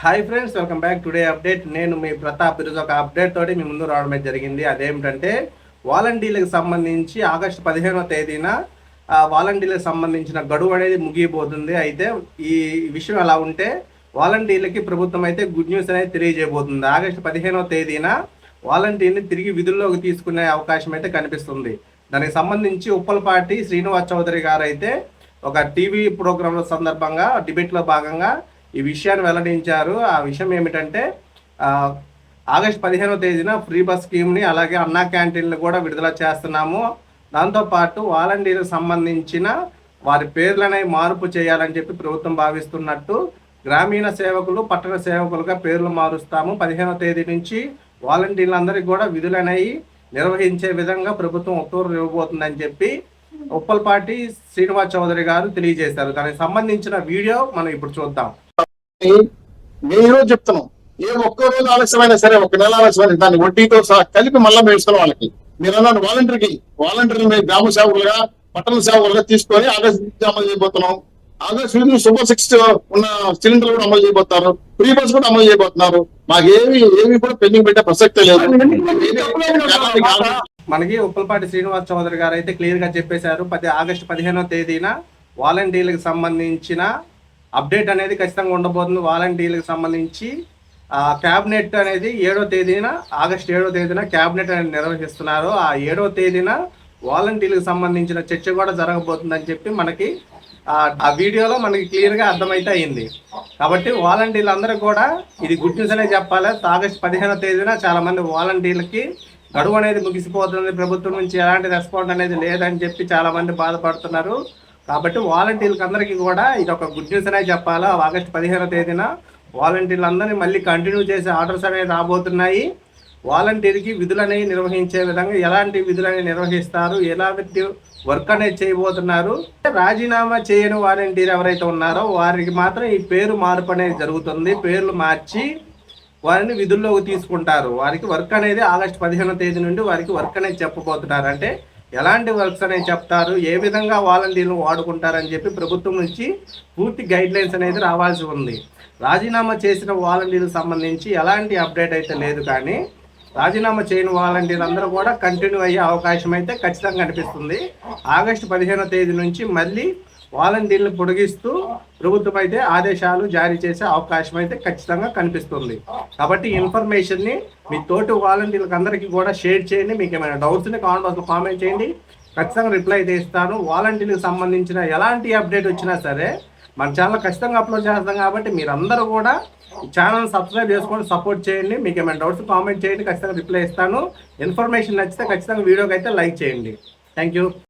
Hi friends welcome back. Today update. నేను మీ ప్రతాప్. ఈరోజు ఒక అప్డేట్ తోటి మీ ముందు రావడం జరిగింది. అదేమిటంటే వాలంటీర్లకు సంబంధించి ఆగస్టు పదిహేనవ తేదీన వాలంటీర్లకు సంబంధించిన గడువు అనేది ముగియబోతుంది. అయితే ఈ విషయం అలా ఉంటే వాలంటీర్లకి ప్రభుత్వం అయితే గుడ్ న్యూస్ అనేది తెలియజేయబోతుంది. ఆగస్టు పదిహేనవ తేదీన వాలంటీర్ని తిరిగి విధుల్లోకి తీసుకునే అవకాశం అయితే కనిపిస్తుంది. దానికి సంబంధించి ఉప్పలపాటి శ్రీనివాస్ చౌదరి గారు అయితే ఒక టీవీ ప్రోగ్రాంల సందర్భంగా డిబేట్లో భాగంగా ఈ విషయాన్ని వెల్లడించారు. ఆ విషయం ఏమిటంటే ఆగస్ట్ పదిహేనవ తేదీన ఫ్రీ బస్ స్కీమ్ని అలాగే అన్నా క్యాంటీన్లు కూడా విడుదల చేస్తున్నాము. దాంతోపాటు వాలంటీర్కి సంబంధించిన వారి పేర్లనే మార్పు చేయాలని చెప్పి ప్రభుత్వం భావిస్తున్నట్టు గ్రామీణ సేవకులు పట్టణ సేవకులుగా పేర్లు మారుస్తాము. పదిహేనవ తేదీ నుంచి వాలంటీర్లందరికీ కూడా విధులనేవి నిర్వహించే విధంగా ప్రభుత్వం ఉత్తర్వులు ఇవ్వబోతుందని చెప్పి ఉప్పల్పాటి శ్రీనివాస్ చౌదరి గారు తెలియజేశారు. దానికి సంబంధించిన వీడియో మనం ఇప్పుడు చూద్దాం. మేము ఈరోజు చెప్తున్నాం. ఏ ఒక్క రోజు ఆలస్యమైనా సరే ఒక నెల ఆలస్యమైన దాన్ని వడ్డీతో సహా కలిపి మళ్ళా మేము ఇస్తున్నాం వాళ్ళకి. మీరు అన్నారు వాలంటీర్కి. వాలంటీర్లు మేము గ్రామ సేవకులుగా పట్టణ సేవకులుగా తీసుకొని ఆగస్ట్ అమలు చేయబోతున్నాం. ఆగస్ట్ సూపర్ సిక్స్ ఉన్న సిలిండర్లు కూడా అమలు చేయబోతున్నారు. ఫ్రీ బస్ కూడా అమలు చేయబోతున్నారు. మాకు ఏమి ఏమి కూడా పెండింగ్ పెట్టే ప్రసక్తే లేదు. మనకి ఉప్పలపాటి శ్రీనివాస్ చౌదరి గారు అయితే క్లియర్గా చెప్పేశారు. పది ఆగస్టు పదిహేనో తేదీన వాలంటీర్లకు సంబంధించిన అప్డేట్ అనేది ఖచ్చితంగా ఉండబోతుంది. వాలంటీర్లకు సంబంధించి ఆ క్యాబినెట్ అనేది ఏడో తేదీన ఆగస్ట్ ఏడో తేదీన క్యాబినెట్ అనేది నిర్వహిస్తున్నారు. ఆ ఏడో తేదీన వాలంటీర్లకు సంబంధించిన చర్చ కూడా జరగబోతుందని చెప్పి మనకి ఆ- ఆ వీడియోలో మనకి క్లియర్గా అర్థమైతే అయింది. కాబట్టి వాలంటీర్లు అందరూ కూడా ఇది గుడ్ న్యూస్ అనే చెప్పాలి. ఆగస్ట్ పదిహేనో తేదీన చాలా మంది వాలంటీర్లకి గడువు అనేది ముగిసిపోతుంది ప్రభుత్వం నుంచి ఎలాంటి రెస్పాండ్ అనేది లేదని చెప్పి చాలా మంది బాధపడుతున్నారు. కాబట్టి వాలంటీర్లకు అందరికీ కూడా ఇది ఒక గుడ్ న్యూస్ అనే చెప్పాలా? ఆగస్ట్ పదిహేనో తేదీన వాలంటీర్లు అందరినీ మళ్ళీ కంటిన్యూ చేసే ఆర్డర్స్ అనేవి రాబోతున్నాయి. వాలంటీర్కి విధులు అనేవి నిర్వహించే విధంగా ఎలాంటి విధులు అనేవి నిర్వహిస్తారు? ఎలాంటి వర్క్ అనేది చేయబోతున్నారు? రాజీనామా చేయని వాలంటీర్ ఎవరైతే ఉన్నారో వారికి మాత్రం ఈ పేరు మార్పు అనేది జరుగుతుంది. పేర్లు మార్చి వారిని విధుల్లోకి తీసుకుంటారు. వారికి వర్క్ అనేది ఆగస్ట్ పదిహేనో తేదీ నుండి వారికి వర్క్ అనేది చెప్పబోతున్నారు. అంటే ఎలాంటి వర్క్స్ అనేది చెప్తారు? ఏ విధంగా వాలంటీర్లు వాడుకుంటారని చెప్పి ప్రభుత్వం నుంచి పూర్తి గైడ్ లైన్స్ అనేది రావాల్సి ఉంది. రాజీనామా చేసిన వాలంటీర్లకు సంబంధించి ఎలాంటి అప్డేట్ అయితే లేదు కానీ రాజీనామా చేయని వాలంటీర్లు అందరూ కూడా కంటిన్యూ అయ్యే అవకాశం అయితే ఖచ్చితంగా కనిపిస్తుంది. ఆగస్టు పదిహేనో తేదీ నుంచి మళ్ళీ వాలంటీర్లు పొడిగిస్తూ ప్రభుత్వం అయితే ఆదేశాలు జారీ చేసే అవకాశం అయితే ఖచ్చితంగా కనిపిస్తుంది. కాబట్టి ఇన్ఫర్మేషన్ని మీ తోటి వాలంటీర్లకు అందరికీ కూడా షేర్ చేయండి. మీకు ఏమైనా డౌట్స్ ఉంటే కామెంట్ బాక్స్లో కామెంట్ చేయండి. ఖచ్చితంగా రిప్లై అయితే ఇస్తాను. వాలంటీర్లకు సంబంధించిన ఎలాంటి అప్డేట్ వచ్చినా సరే మన ఛానల్ ఖచ్చితంగా అప్లోడ్ చేస్తాం కాబట్టి మీరందరూ కూడా ఛానల్ సబ్స్క్రైబ్ చేసుకొని సపోర్ట్ చేయండి. మీకు ఏమైనా డౌట్స్ కామెంట్ చేయండి. ఖచ్చితంగా రిప్లై ఇస్తాను. ఇన్ఫర్మేషన్ నచ్చితే ఖచ్చితంగా వీడియోకి అయితే లైక్ చేయండి. Thank you.